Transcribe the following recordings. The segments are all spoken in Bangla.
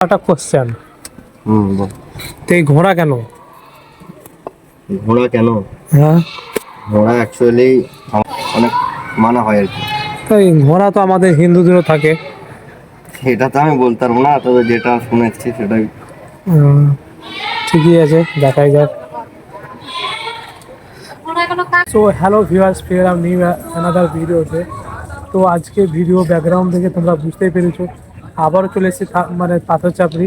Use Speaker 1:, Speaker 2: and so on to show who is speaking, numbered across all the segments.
Speaker 1: একটা কোশ্চেন
Speaker 2: হুম
Speaker 1: তো এই ঘোড়া কেন?
Speaker 2: ঘোড়া কেন?
Speaker 1: হ্যাঁ।
Speaker 2: ঘোড়া অ্যাকচুয়ালি অনেক মানা হয় আর কি।
Speaker 1: তো এই ঘোড়া তো আমাদের হিন্দুদেরও থাকে।
Speaker 2: সেটা তো আমি বলতে পারব না তবে যেটা শুনেছি সেটাই।
Speaker 1: ঠিকই আছে দেখাই যাক। So hello viewers fear am new another ভিডিওতে তো আজকে ভিডিও ব্যাকগ্রাউন্ড থেকে তোমরা বুঝতেই পেরেছ। আবারও চলে এসেছি মানে পাথর চাপড়ি।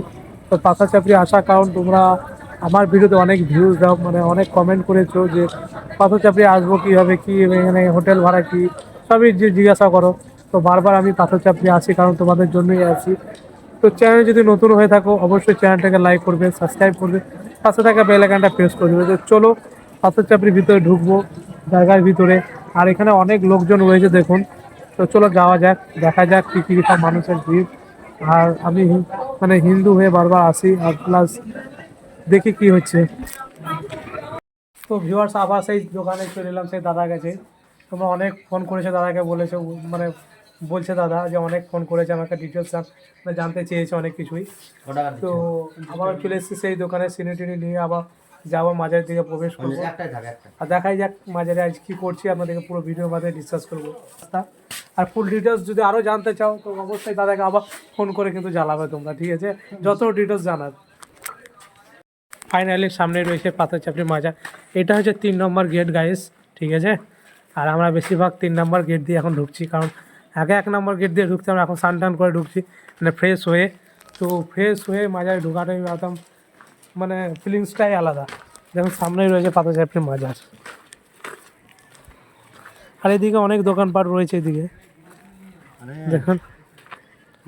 Speaker 1: তো পাথর চাপড়ি আসার কারণ তোমরা আমার ভিডিওতে অনেক ভিউজ দাও মানে অনেক কমেন্ট করেছ যে পাথর চাপড়ি আসব কীভাবে, কী এখানে হোটেল ভাড়া কী, সবই যে জিজ্ঞাসা করো। তো বারবার আমি পাথর চাপড়ি আসি কারণ তোমাদের জন্যই আসি তো চ্যানেল যদি নতুন হয়ে থাকো, অবশ্যই চ্যানেলটাকে লাইক করবে সাবস্ক্রাইব করবে, পাশে থাকা বেল আইকনটা প্রেস করে দেবে। তো চলো, পাথর চাপড়ির ভিতরে ঢুকবো, জায়গার ভিতরে। আর এখানে অনেক লোকজন রয়েছে, দেখুন। তো চলো যাওয়া যাক, দেখা যাক কী কী সব মানুষের ভিড়। আর আমি মানে হিন্দু হয়ে বারবার আসি আর প্লাস দেখি কি হচ্ছে। তো ভিউয়ার্স আবার সেই দোকানে চলে এলাম সেই দাদার কাছে। তোমরা অনেক ফোন করেছে দাদাকে বলেছে মানে বলছে দাদা যে অনেক ফোন করেছে আমাকে ডিটেলস মানে জানতে চেয়েছে অনেক কিছুই। তো আবার চলে এসেছি সেই দোকানে সিনে টিনে নিয়ে আবার যাব মাঝের দিকে প্রবেশ করব। আর দেখাই যাক মাঝারে আজ কী করছি আপনাদেরকে পুরো ভিডিওর মাধ্যমে ডিসকাস করব। আর ফুল ডিটেলস যদি আরও জানতে চাও তো অবশ্যই দাদাকে আবার ফোন করে কিন্তু জ্বালাবে তোমরা ঠিক আছে? যত ডিটেলস জানার। ফাইনালি সামনে রয়েছে পাথর চাপড়ি মাজার এটা হচ্ছে তিন নম্বর গেট গাইস ঠিক আছে? আর আমরা বেশিরভাগ তিন নম্বর গেট দিয়ে এখন ঢুকছি কারণ আগে এক নম্বর গেট দিয়ে ঢুকতে আমরা এখন স্নান টান করে ঢুকছি মানে ফ্রেশ হয়ে। তো ফ্রেশ হয়ে মাজারে ঢুকাটাই একদম মানে ফিলিংসটাই আলাদা। যেমন সামনেই রয়েছে পাথর চাপড়ি মাজার। আর এদিকে অনেক দোকানপাট রয়েছে এদিকে। দেখুন।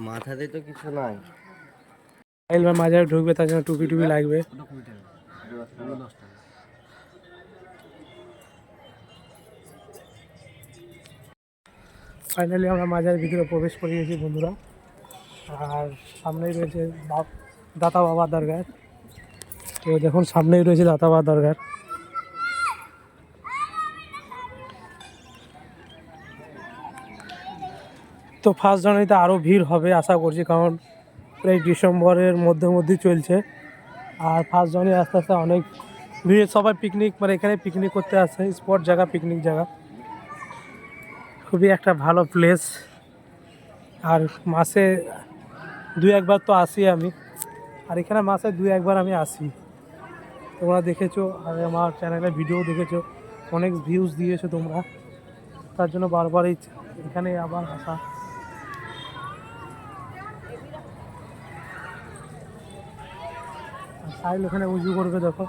Speaker 2: মাথাতে তো কিছু নাই।
Speaker 1: এলবার মাজারে ঢুকবে তার জন্য টুপি টুপি লাগবে। ফাইনালি আমরা মাজারের ভিতরে প্রবেশ করে গেছি বন্ধুরা। আর সামনেই রয়েছে দাতা বাবার দরগার তো দেখুন, সামনেই রয়েছে দাতা বাবার দরগার। তো ফার্স্ট জানুয়ারিতে আরও ভিড় হবে, আশা করছি, কারণ প্রায় ডিসেম্বরের মধ্যে মধ্যেই চলছে। আর ফার্স্ট জানুয়ারি আস্তে আস্তে অনেক ভিড়, সবাই পিকনিক মানে এখানে পিকনিক করতে আসে স্পট জায়গা পিকনিক জায়গা। খুবই একটা ভালো প্লেস আর মাসে দুই একবার তো আসি আমি। আর এখানে মাসে দুই একবার আমি আসি। তোমরা দেখেছ আর আমার চ্যানেলে ভিডিও দেখেছ, অনেক ভিউজ দিয়েছ তোমরা। তার জন্য বারবার এই এখানে আবার আসা। সাহিল ওখানে উজু করবে, দেখো।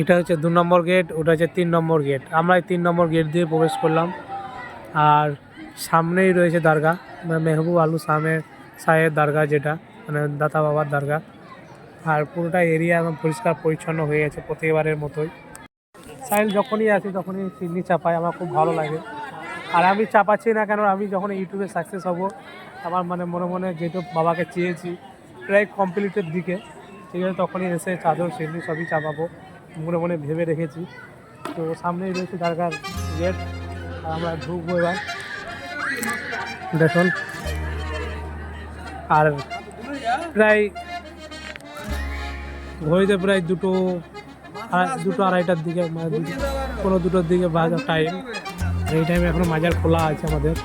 Speaker 1: এটা হচ্ছে দু নম্বর গেট ওটা হচ্ছে তিন নম্বর গেট আমরা এই তিন নম্বর গেট দিয়ে প্রবেশ করলাম। আর সামনেই রয়েছে দরগা মানে মেহবুব আলু সামের সাহের দরগা যেটা মানে দাতা বাবার দরগা। আর পুরোটা এরিয়া একদম পরিষ্কার পরিচ্ছন্ন হয়ে গেছে প্রতিবারের মতোই। সাইল যখনই আসি তখনই চিনি চাপাই, আমার খুব ভালো লাগে। আর আমি চাপাচ্ছি না কেন, আমি যখন ইউটিউবে সাকসেস হব, আমার মানে মনে মনে যেহেতু বাবাকে চেয়েছি, প্রায় কমপ্লিটের দিকে, ঠিক আছে, তখনই এসে চাদর সিন্নি সবই চাপাবো, মনে মনে ভেবে রেখেছি। তো সামনেই রয়েছে দরকার গেট আমরা ঢুকবো এবার। দেখুন। আর প্রায় ঘড়িতে প্রায় দুটো দুটো আড়াইটার দিকে মানে কোনো দুটোর দিকে বাজার টাইম এই টাইমে এখনও মাজার খোলা আছে আমাদের।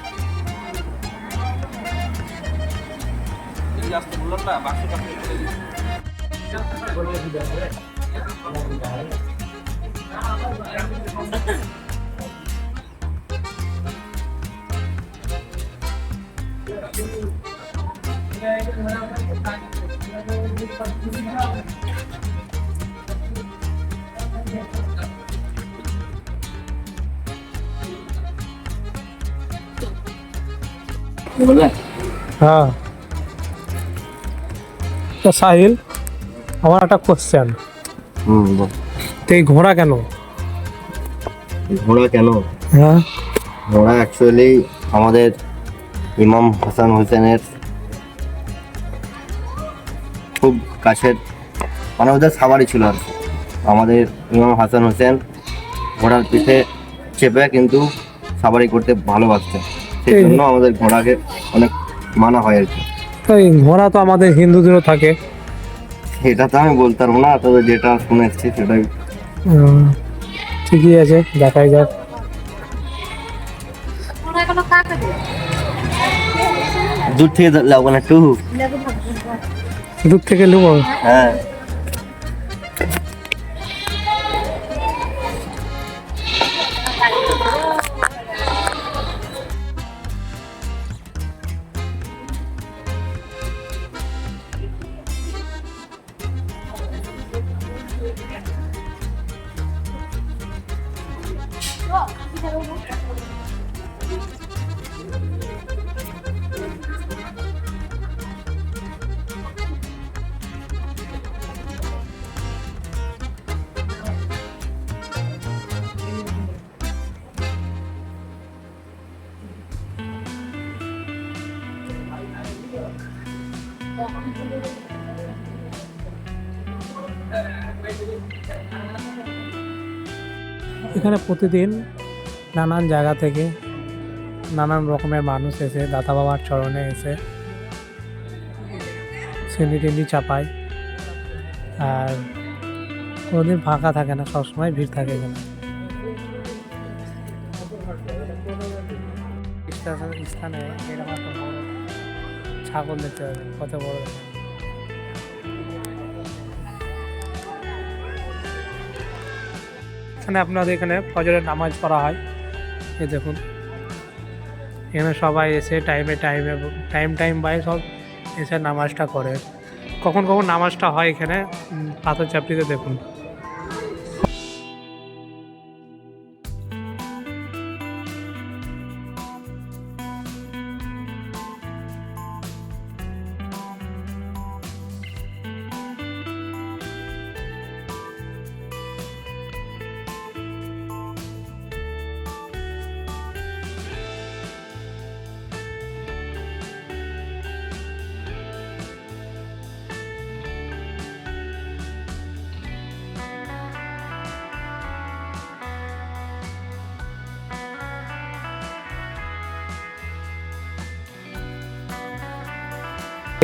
Speaker 1: হ্যাঁ। তো সাহিল আমার একটা কোশ্চেন এই ঘোড়া কেন?
Speaker 2: ঘোড়া কেন?
Speaker 1: হ্যাঁ।
Speaker 2: ঘোড়া অ্যাকচুয়ালি আমাদের ইমাম হাসান হোসেনের খুব কাছের মানে ওদের সাবারই ছিল আর কি। আমাদের ইমাম হাসান হোসেন ঘোড়ার পিঠে চেপে কিন্তু সাবারি করতে ভালোবাসছে সেই
Speaker 1: এই-
Speaker 2: জন্য আমাদের ঘোড়াকে অনেক মানা হয় আর কি।
Speaker 1: ঘোড়া তো আমাদের হিন্দুদেরও থাকে।
Speaker 2: এটা তো আমি বলতে পারব না তবে যেটা শুনে এসেছি সেটাই।
Speaker 1: ঠিকই আছে দেখাই যাক।
Speaker 2: দূর থেকে লাগবে না একটু।
Speaker 1: দূর থেকে নেব।
Speaker 2: হ্যাঁ।
Speaker 1: এখানে প্রতিদিন নানান জায়গা থেকে নানান রকমের মানুষ এসে দাতা বাবার চরণে এসে সিন্ডি টিন্ডি চাপায়। আর কোনোদিন ফাঁকা থাকে না, সবসময় ভিড় থাকে এখানে। স্থানে ছাগল দেখতে হবে কত বড়। এখানে আপনাদের এখানে ফজরের নামাজ পড়া হয়। এ দেখুন। এখানে সবাই এসে টাইমে টাইমে টাইম টাইম বাই সব এসে নামাজটা করে। কখন কখন নামাজটা হয় এখানে? পাথর চাপড়িতে দেখুন।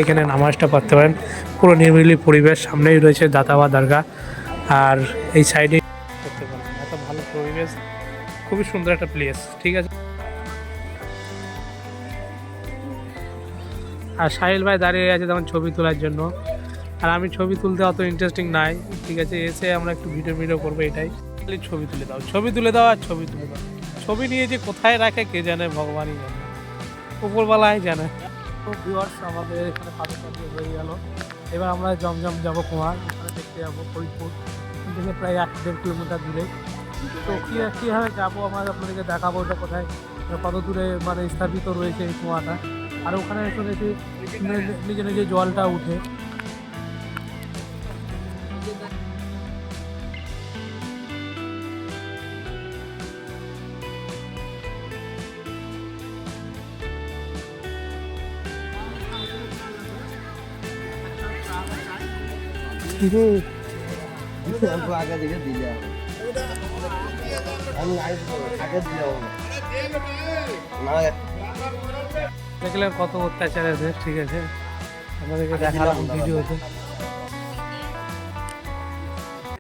Speaker 1: এখানে নামাজটা পড়তে পারেন। পুরো নির্মিলি পরিবেশ, সামনেই রয়েছে দাতাবা দরগা। আর এই সাইডে করতে পারেন। এত ভালো পরিবেশ, খুবই সুন্দর একটা প্লেস ঠিক আছে? আর সাহিল ভাই দাঁড়িয়ে আছে তখন ছবি তোলার জন্য। আর আমি ছবি তুলতে অত ইন্টারেস্টিং নাই, ঠিক আছে? এসে আমরা একটু ভিডিও ভিডিও করব এটাই। খালি ছবি তুলে দাও, ছবি তুলে দাও আর ছবি তুলে দাও। ছবি নিয়ে যে কোথায় রাখে কে জানে, ভগবানই জানে। উপরবেলায় জানে। তো ভিউয়ার্স আমাদের এখানে পাখি চাপিয়ে হয়ে গেল। এবার আমরা জমজম যাব কুমার ওখানে দেখতে যাব ফরিদপুর। এখান থেকে প্রায় এক দেড় কিলোমিটার দূরে। তো কী, কীভাবে যাব আমরা আপনাদেরকে দেখাবো ওটা কোথায়? কত দূরে মানে স্থাপিত রয়েছে এই কুয়াটা? আর ওখানে শুনেছি নিজে নিজে জলটা উঠে। মিষ্টি রে
Speaker 2: আগে আমি আগে
Speaker 1: না কত অত্যাচার আছে ঠিক আছে। আমাদেরকে দেখালাম ভিডিওতে